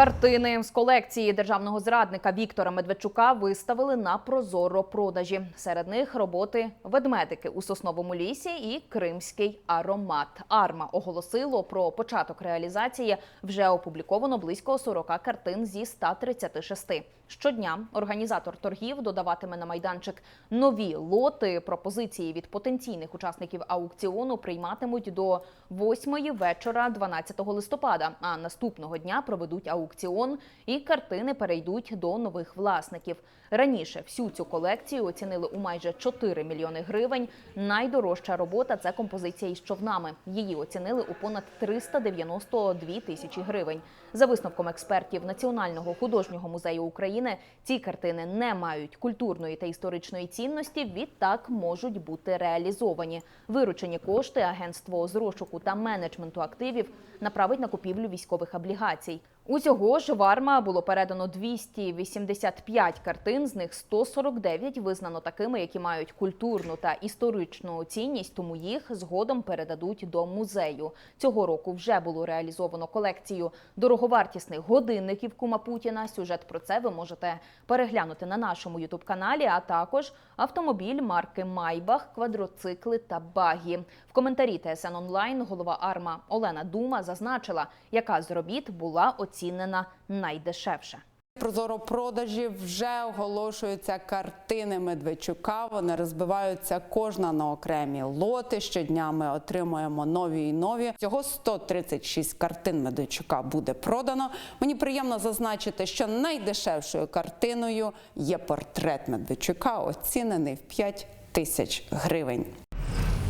Картини з колекції державного зрадника Віктора Медведчука виставили на прозоро продажі. Серед них роботи ведмедики у сосновому лісі і кримський аромат. Арма оголосило про початок реалізації. Вже опубліковано близько 40 картин зі 136. Щодня організатор торгів додаватиме на майданчик нові лоти. Пропозиції від потенційних учасників аукціону прийматимуть до 8 вечора 12 листопада. А наступного дня проведуть аукціон і картини перейдуть до нових власників. Раніше всю цю колекцію оцінили у майже 4 мільйони гривень. Найдорожча робота це композиція із човнами. Її оцінили у понад 392 тисячі гривень. За висновком експертів Національного художнього музею України, ці картини не мають культурної та історичної цінності. Відтак можуть бути реалізовані. Виручені кошти агентство з розшуку та менеджменту активів направить на купівлю військових облігацій. Усього ж в Арма було передано 285 картин, з них 149 визнано такими, які мають культурну та історичну цінність, тому їх згодом передадуть до музею. Цього року вже було реалізовано колекцію дороговартісних годинників Кума Путіна. Сюжет про це ви можете переглянути на нашому ютуб-каналі, а також автомобіль марки Майбах, квадроцикли та багі. В коментарі ТСН онлайн голова Арма Олена Дума зазначила, яка з робіт була оцінена найдешевше. Прозоро продажі вже оголошуються картини Медведчука. Вони розбиваються кожна на окремі лоти. Щодня ми отримуємо нові і нові. Всього 136 картин Медведчука буде продано. Мені приємно зазначити, що найдешевшою картиною є портрет Медведчука, оцінений в 5 тисяч гривень.